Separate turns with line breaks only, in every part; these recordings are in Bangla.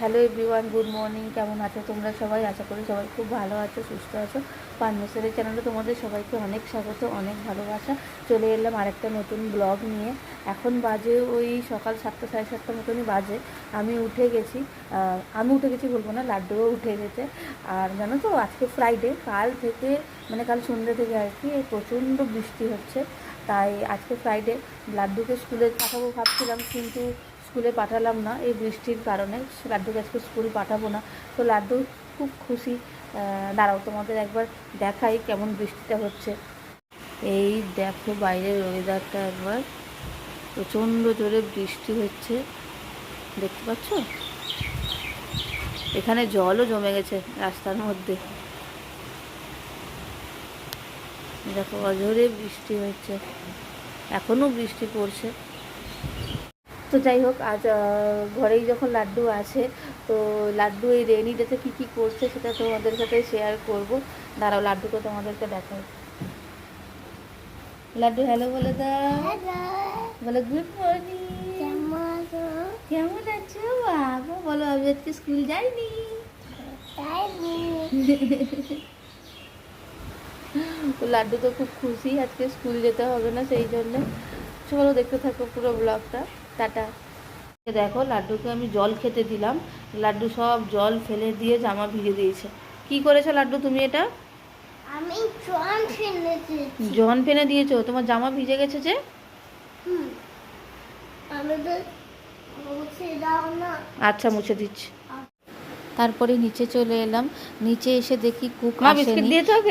হ্যালো এভরিওয়ান গুড মর্নিং কেমন আছো তোমরা সবাই? আশা করি সবাই খুব ভালো আছো, সুস্থ আছো। পানমেশ্বরের চ্যানেলে তোমাদের সবাইকে অনেক স্বাগত, অনেক ভালোবাসা। চলে এলাম আরেকটা নতুন ব্লগ নিয়ে। এখন বাজে ওই সকাল সাতটা, সাড়ে সাতটা মতনই বাজে। আমি উঠে গেছি আমি উঠে গেছি বলব না, লাড্ডুও উঠে গেছে। আর জানো তো, আজকে ফ্রাইডে কাল থেকে মানে কাল সন্ধ্যে থেকে আর কি, প্রচণ্ড বৃষ্টি হচ্ছে। তাই আজকে ফ্রাইডে লাড্ডুকে স্কুলে পাঠাবো ভাবছিলাম, কিন্তু স্কুলে পাঠালাম না, এই বৃষ্টির কারণে লাড্ডুকে আজকে স্কুল পাঠাবো না। তো লাড্ডু খুব খুশি। দাঁড়াও, তোমাদের একবার দেখাই কেমন বৃষ্টিটা হচ্ছে। এই দেখো বাইরের ওয়েদারটা একবার। প্রচণ্ড জোরে বৃষ্টি হচ্ছে। দেখতে পাচ্ছ? এখানে জলও জমে গেছে রাস্তার মধ্যে। দেখো, অঝরে বৃষ্টি হচ্ছে। এখনও বৃষ্টি পড়ছে। তো যাই হোক আজ ঘরেই যখন লাড্ডু আছে তো লাড্ডু এই রেনি ডেতে কী কী করছে সেটা তোমাদের সাথে শেয়ার করব। দাঁড়াও লাড্ডুকে তোমাদেরকে দেখাই। লাড্ডু হ্যালো বলে দাও। বলো গুড মর্নিং কেমন আছো? বাবা বলো আমি আজকে স্কুল যাইনি। তো লাড্ডু তো খুব খুশি আজকে স্কুল যেতে হবে না সেই জন্য। চলো দেখতে থাকো পুরো ব্লগটা টাটা দেখো লাড্ডুকে আমি জল খেতে দিলাম। লাড্ডু সব জল ফেলে দিয়ে জামা ভিজে দিয়েছে। কি করেছ লাড্ডু তুমি এটা?
আমি জল ফেলেছি
জন ফেনে দিয়েছ? তোমার জামা ভিজে গেছে যে?
হুম। আমি তো মুছে দাও না।
আচ্ছা মুছে দিচ্ছি। তারপরে নিচে চলে এলাম। নিচে এসে দেখি কুক আসেনি।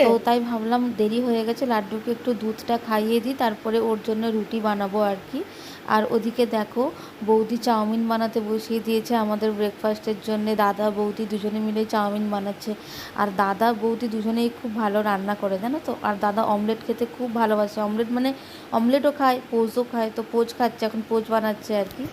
তো তাই ভাবলাম দেরি হয়ে গেছে লাড্ডুকে একটু দুধটা খাইয়ে দিই তারপরে ওর জন্য রুটি বানাবো আর কি। আর ওদিকে দেখো, বৌদি চাউমিন বানাতে বসিয়ে দিয়েছে আমাদের ব্রেকফাস্টের জন্য। দাদা, বৌদি দুজনে মিলে চাউমিন বানাচ্ছে। আর দাদা, বৌদি দুজনেই খুব ভালো রান্না করে, জানো তো? আর দাদা অমলেট খেতে খুব ভালোবাসে। অমলেট মানে অমলেটও খায়, পোজও খায়, তো পোজ খাচ্ছে, এখন পোজ বানাচ্ছে আর কি।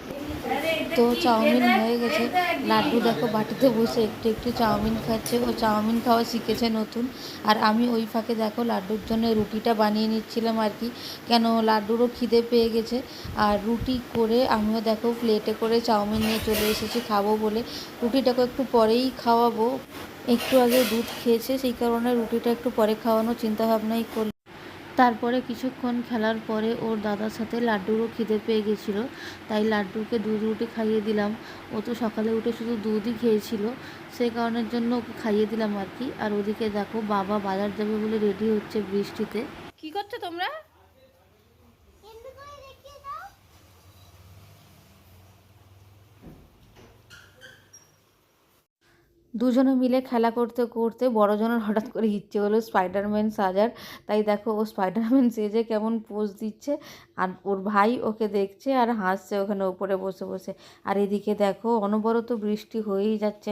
তো চাউমিন হয়ে গেছে। লাড্ডু দেখো, বাটিতে বসে একটু একটু চাউমিন খাচ্ছে। ও চাউমিন খাওয়া শিখেছে নতুন। আর আমি ওই ফাঁকে দেখো, লাড্ডুর জন্য রুটিটা বানিয়ে নিচ্ছিলাম আর কি। কেন, লাড্ডুরও খিদে পেয়ে গেছে। আর রুটি করে আমিও দেখো প্লেটে করে চাউমিন নিয়ে চলে এসেছি খাব বলে। রুটিটাকে একটু পরেই খাওয়াবো। একটু আগে দুধ খেয়েছে, সেই কারণে রুটিটা একটু পরে খাওয়ানোর চিন্তাভাবনাই করলাম। তারপরে কিছুক্ষণ খেলার পরে ওর দাদার সাথে লাড্ডুরও খিদে পেয়ে গেছিল, তাই লাড্ডুকে দুধ রুটি খাইয়ে দিলাম। ও তো সকালে উঠে শুধু দুধই খেয়েছিল সেই কারণের জন্য ওকে খাইয়ে দিলাম আর কি। আর ওদিকে দেখো বাবা বাজার যাবে বলে রেডি হচ্ছে বৃষ্টিতে।
কি করছ তোমরা
এমনি করে দেখিয়ে দাও
দুজনে মিলে খেলা করতে করতে বড়জনের হঠাৎ করে ইচ্ছে হলো স্পাইডারম্যান সাজার। তাই দেখো ও স্পাইডারম্যান সেজে কেমন পোজ দিচ্ছে। আর ওর ভাই ওকে দেখছে আর হাসছে ওখানে ওপরে বসে বসে। আর এদিকে দেখো অনবরত বৃষ্টি হয়েই যাচ্ছে।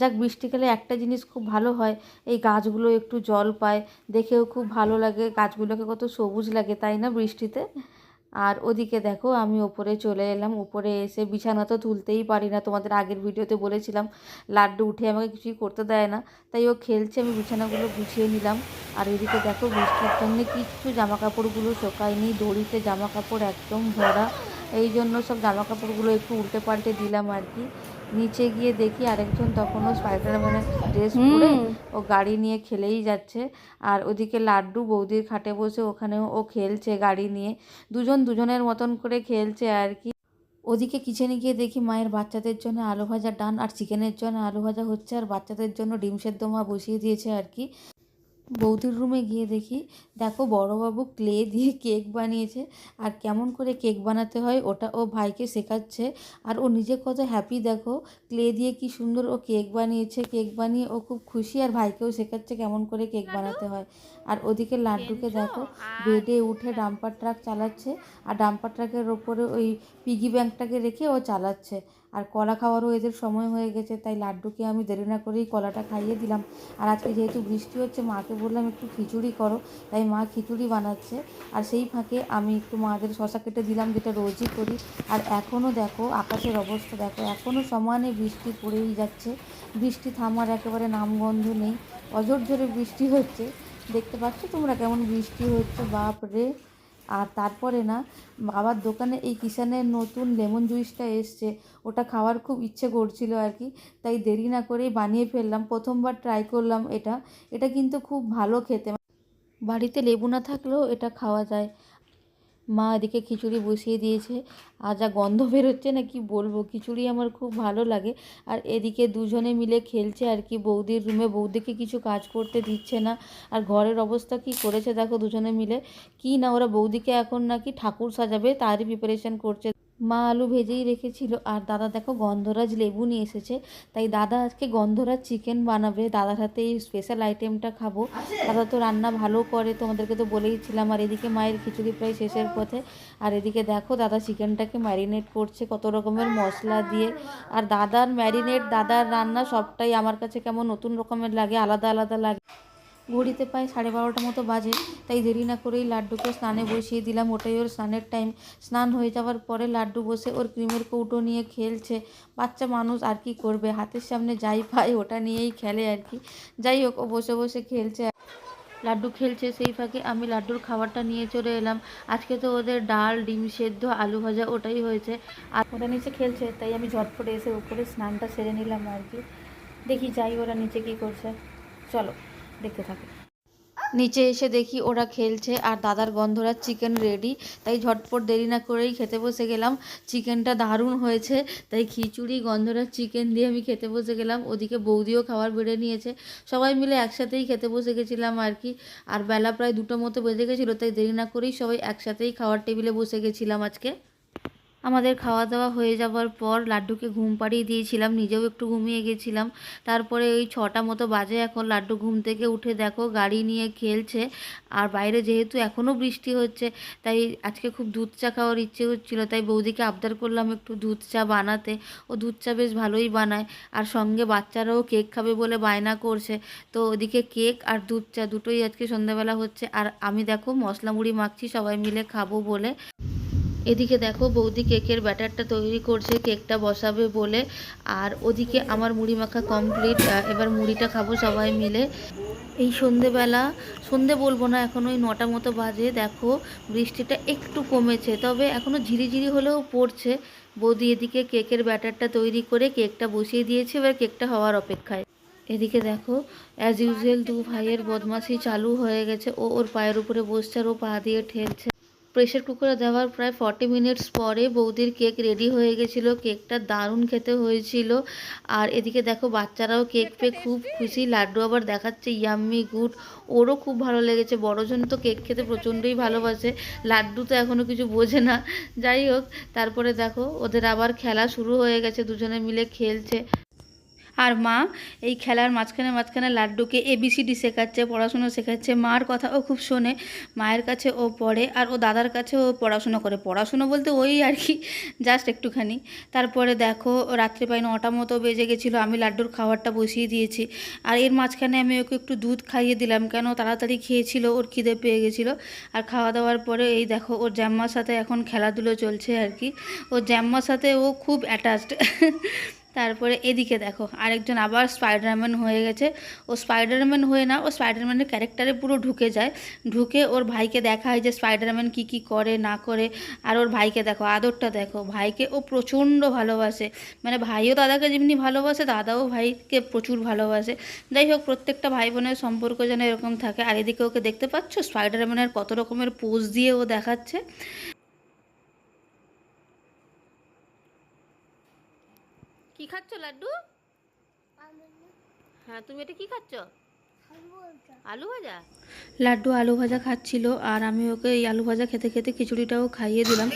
যাক বৃষ্টিকালে একটা জিনিস খুব ভালো হয়, এই গাছগুলো একটু জল পায়, দেখেও খুব ভালো লাগে। গাছগুলোকে কত সবুজ লাগে, তাই না বৃষ্টিতে? আর ওদিকে দেখো আমি ওপরে চলে এলাম। উপরে এসে বিছানা তো তুলতেই পারি না। তোমাদের আগের ভিডিওতে বলেছিলাম, লাড্ডু উঠে আমাকে কিছুই করতে দেয় না। তাই ও খেলছে, আমি বিছানাগুলো গুছিয়ে নিলাম। আর এদিকে দেখো বৃষ্টির জন্য কিচ্ছু জামা কাপড়গুলো শোকায়নি। দড়িতে জামা কাপড় একদম ভরা। এই জন্য সব জামা কাপড়গুলো একটু উল্টে পাল্টে দিলাম আর কি। নিচে গিয়ে দেখি আরেকজন তখনও স্পাইডারম্যানের ড্রেস পরে ও গাড়ি নিয়ে খেলেই যাচ্ছে। আর ওদিকে লাড্ডু বৌদির খাটে বসে ওখানেও ও খেলছে গাড়ি নিয়ে। দুজন দুজনের মতন করে খেলছে আর কি। ওদিকে কিচেনে গিয়ে দেখি মায়ের বাচ্চাদের জন্য আলু ভাজা ডান আর চিকেনের জন্য আলু ভাজা হচ্ছে আর বাচ্চাদের জন্য ডিম সেদ্ধ মা বসিয়ে দিয়েছে আর কি। বৌদির রুমে গিয়ে দেখি, দেখো বড়োবাবু ক্লে দিয়ে কেক বানিয়েছে। আর কেমন করে কেক বানাতে হয় ওটা ও ভাইকে শেখাচ্ছে। আর ও নিজে কত হ্যাপি দেখো ক্লে দিয়ে কি সুন্দর ও কেক বানিয়েছে। কেক বানিয়ে ও খুব খুশি আর ভাইকেও শেখাচ্ছে কেমন করে কেক বানাতে হয়। আর ওদিকে লাড্ডুকে দেখো বেডে উঠে ডাম্পার ট্রাক চালাচ্ছে। আর ডাম্পার ট্রাকের ওপরে ওই পিগি ব্যাংকটাকে রেখে ও চালাচ্ছে। আর কলা খাওয়ারও এদের সময় হয়ে গেছে, তাই লাড্ডুকে আমি দেরি না করেই কলাটা খাইয়ে দিলাম। আর আজকে যেহেতু বৃষ্টি হচ্ছে, মাকে বললাম একটু খিচুড়ি করো, তাই মা খিচুড়ি বানাচ্ছে। আর সেই ফাঁকে আমি একটু মাদের শশা কেটে দিলাম, যেটা রোজই করি। আর এখনও দেখো আকাশের অবস্থা, দেখো এখনও সমানে বৃষ্টি পড়েই যাচ্ছে। বৃষ্টি থামার একেবারে নামগন্ধ নেই। অজর জোরে বৃষ্টি হচ্ছে। দেখতে পাচ্ছ তোমরা কেমন বৃষ্টি হচ্ছে বাপ রে আর তারপরে না, বাবার দোকানে এই কিষানের নতুন লেমন জুইসটা এসছে, ওটা খাওয়ার খুব ইচ্ছে করছিল আর কি, তাই দেরি না করেই বানিয়ে ফেললাম, প্রথমবার ট্রাই করলাম এটা এটা কিন্তু খুব ভালো খেতে। বাড়িতে লেবু না থাকলেও এটা খাওয়া যায়। মা এদিকে খিচুড়ি বসিয়ে দিয়েছে। আর যা গন্ধ বেরোচ্ছে না, কি বলব? খিচুড়ি আমার খুব ভালো লাগে। আর এদিকে দুজনে মিলে খেলছে আর কি। বৌদির রুমে বৌদিকে কিছু কাজ করতে দিচ্ছে না। আর ঘরের অবস্থা কি করেছে? দেখো দুজনে মিলে। কি না, ওরা বৌদিকে এখন নাকি ঠাকুর সাজাবে, তারই প্রিপারেশন করছে। মা আলু ভেজেই রেখেছিল। আর দাদা দেখো গন্ধরাজ লেবু নিয়ে এসেছে। তাই দাদা আজকে গন্ধরাজ চিকেন বানাবে। দাদার হাতে এই স্পেশাল আইটেমটা খাব। দাদা তো রান্না ভালো করে তোমাদেরকে তো বলেইছিলাম। আর এদিকে মায়ের খিচুড়ি প্রায় শেষের পথে। আর এদিকে দেখো দাদা চিকেনটাকে ম্যারিনেট করছে কত রকমের মশলা দিয়ে। আর দাদার ম্যারিনেট দাদার রান্না সবটাই আমার কাছে কেমন নতুন রকমের লাগে, আলাদা আলাদা লাগে। ঘড়িতে প্রায় সাড়ে বারোটা মতো বাজে, তাই দেরি না করেই লাড্ডুকে স্নানে বসিয়ে দিলাম। ওটাই ওর স্নানের টাইম স্নান হয়ে যাওয়ার পরে লাড্ডু বসে ওর ক্রিমের কৌটো নিয়ে খেলছে। বাচ্চা মানুষ আর কি করবে? হাতের সামনে যাই পায়, ওটা নিয়েই খেলে আর কি। যাই হোক, ও বসে বসে খেলছে। লাড্ডু খেলছে সেই ফাঁকে। আমি লাড্ডুর খাবারটা নিয়ে চলে এলাম। আজকে তো ওদের ডাল, ডিম সেদ্ধ, আলু ভাজা ওটাই হয়েছে। আর ওটা নিচে খেলছে, তাই আমি ঝটপটে এসে উপরে স্নানটা সেরে নিলাম আর কি। দেখি যাই ওরা নিচে কি করছে। চলো। দেখতে থাকো। নিচে এসে দেখি ওরা খেলছে আর দাদার গন্ধরাজ চিকেন রেডি তাই ঝটপট দেরি না করেই খেতে বসে গেলাম। চিকেনটা দারুণ হয়েছে, তাই খিচুড়ি, গন্ধরা চিকেন দিয়ে আমি খেতে বসে গেলাম। ওদিকে বৌদিও খাবার বেড়ে নিয়েছে। সবাই মিলে একসাথেই খেতে বসে গেছিলাম আর কি। আর বেলা প্রায় দুটো মতো বেজে গেছিল, তাই দেরি না করেই সবাই একসাথেই খাওয়ার টেবিলে বসে গেছিলাম আজকে। আমাদের খাওয়া দাওয়া হয়ে যাওয়ার পর লাড্ডুকে ঘুম পাড়িয়ে দিয়েছিলাম, নিজেও একটু ঘুমিয়ে গেছিলাম। তারপরে ওই ছটা মতো বাজে এখন লাড্ডু ঘুম থেকে উঠে দেখো গাড়ি নিয়ে খেলছে আর বাইরে যেহেতু এখনও বৃষ্টি হচ্ছে, তাই আজকে খুব দুধ চা খাওয়ার ইচ্ছে হচ্ছিল, তাই বৌদিকে আবদার করলাম একটু দুধ চা বানাতে। ও দুধ চা বেশ ভালোই বানায় আর সঙ্গে বাচ্চারাও কেক খাবে বলে বায়না করছে। তো ওদিকে কেক আর দুধ চা দুটোই আজকে সন্ধ্যাবেলা হচ্ছে। আর আমি দেখো মশলা মুড়ি মাখছি, সবাই মিলে খাব বলে। এদিকে দেখো বৌদি কেকের ব্যাটারটা তৈরি করছে, কেকটা বসাবে বলে। আর ওদিকে আমার মুড়ি মাখা কমপ্লিট এবার মুড়িটা খাব সবাই মিলে। এই সন্ধেবেলা, সন্ধে বলব না, এখন ওই নটা মতো বাজে, দেখো বৃষ্টিটা একটু কমেছে, তবে এখনও ঝিরিঝিরি হলেও পড়ছে। বৌদি এদিকে কেকের ব্যাটারটা তৈরি করে কেকটা বসিয়ে দিয়েছে, এবার কেকটা হওয়ার অপেক্ষায়। এদিকে দেখো অ্যাজ ইউজুয়াল দু ভাইয়ের বদমাশি চালু হয়ে গেছে, ও ওর পায়ের উপরে বসছে আর ও পা দিয়ে ঠেলছে। প্রেশার কুকারে দেওয়ার প্রায় ফর্টি মিনিটস পরে বৌদির কেক রেডি হয়ে গেছিল। কেকটা দারুণ খেতে হয়েছিল। আর এদিকে দেখো বাচ্চারাও কেক পেয়ে খুব খুশি। লাড্ডু আবার দেখাচ্ছে ইয়াম্মি গুড ওরও খুব ভালো লেগেছে। বড়জন তো কেক খেতে প্রচণ্ডই ভালোবাসে। লাড্ডু তো এখনও কিছু বোঝে না। যাই হোক, তারপরে দেখো ওদের আবার খেলা শুরু হয়ে গেছে। দুজনে মিলে খেলছে। আর মা, এই খেলার মাঝখানে মাঝখানে লাড্ডুকে এবিসিডি শেখাচ্ছে, পড়াশুনো শেখাচ্ছে। মার কথা ও খুব শোনে, মায়ের কাছে ও পড়ে আর ও দাদার কাছে ও পড়াশুনো করে। পড়াশুনো বলতে ওই আর কি জাস্ট একটুখানি। তারপরে দেখো, রাত্রে প্রায় নটা মতো বেজে গেছিল, আমি লাড্ডুর খাবারটা বসিয়ে দিয়েছি। আর এর মাঝখানে আমি ওকে একটু দুধ খাইয়ে দিলাম, কেন তাড়াতাড়ি খেয়েছিল, ওর খিদে পেয়ে গেছিল। আর খাওয়া দাওয়ার পরে এই দেখো, ওর জ্যাম্মার সাথে এখন খেলাধুলো চলছে আর কি। ওর জ্যাম্মার সাথে ও খুব অ্যাটাচড তারপরে এদিকে দেখো, আরেকজন আবার স্পাইডারম্যান হয়ে গেছে। ও স্পাইডারম্যান হয়ে না, ও স্পাইডারম্যানের ক্যারেক্টারে পুরো ঢুকে যায়। ঢুকে ওর ভাইকে দেখায় যে স্পাইডারম্যান কী কী করে, না করে। আর ওর ভাইকে দেখো, আদরটা দেখো, ভাইকে ও প্রচণ্ড ভালোবাসে। মানে ভাইও দাদাকে যেমনি ভালোবাসে, দাদাও ভাইকে প্রচুর ভালোবাসে। যাই হোক, প্রত্যেকটা ভাই বোনের সম্পর্ক যেন এরকম থাকে। আর এদিকে ওকে দেখতে পাচ্ছ? স্পাইডারম্যানের কত রকমের পোজ দিয়ে ও দেখাচ্ছে। কি খাচ্ছ, লাড্ডু? হ্যাঁ তুমি এটা কি খাচ্ছ? আলু ভাজা? লাড্ডু আলু ভাজা খাচ্ছিল, আর আমি ওকে এই আলু ভাজা খেতে খেতে খিচুড়িটাও খাইয়ে দিলাম।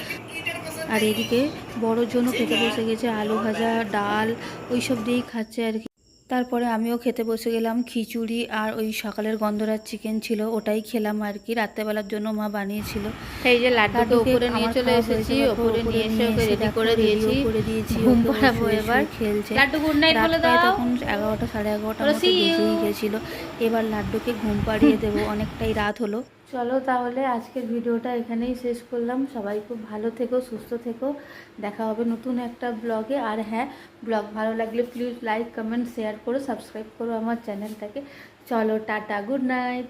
আর এদিকে বড়োর জন্য খেতে বসে গেছে, আলু ভাজা, ডাল ওই সব দিয়েই খাচ্ছে আর কি। তারপরে আমিও খেতে বসে গেলাম। খিচুড়ি আর ওই সকালের গন্ধরাজ চিকেন ছিল ওটাই খেলাম আর কি। রাত্রেবেলার জন্য মা বানিয়েছিল।
এই যে লাড্ডুকে উপরে নিয়ে চলে এসেছি উপরে নিয়ে এসে ওকে রেডি করে দিয়েছি।
করে দিয়েছি
ঘুম পাড়াবো এবার।
খেলছে।
লাড্ডু গুড নাইট বলে দাও।
তখন এগারোটা সাড়ে এগারোটা মতো বেজেই গেছিল। এবার লাড্ডুকে ঘুম পাড়িয়ে দেবো, অনেকটাই রাত হলো। চলো তাহলে আজকের ভিডিওটা এখানেই শেষ করলাম। সবাই খুব ভালো থেকো, সুস্থ থেকো। দেখা হবে নতুন একটা ব্লগে। আর হ্যাঁ ব্লগ ভালো লাগলে প্লিজ লাইক কমেন্ট শেয়ার করো সাবস্ক্রাইব করো আমার চ্যানেলটাকে চলো টাটা গুড নাইট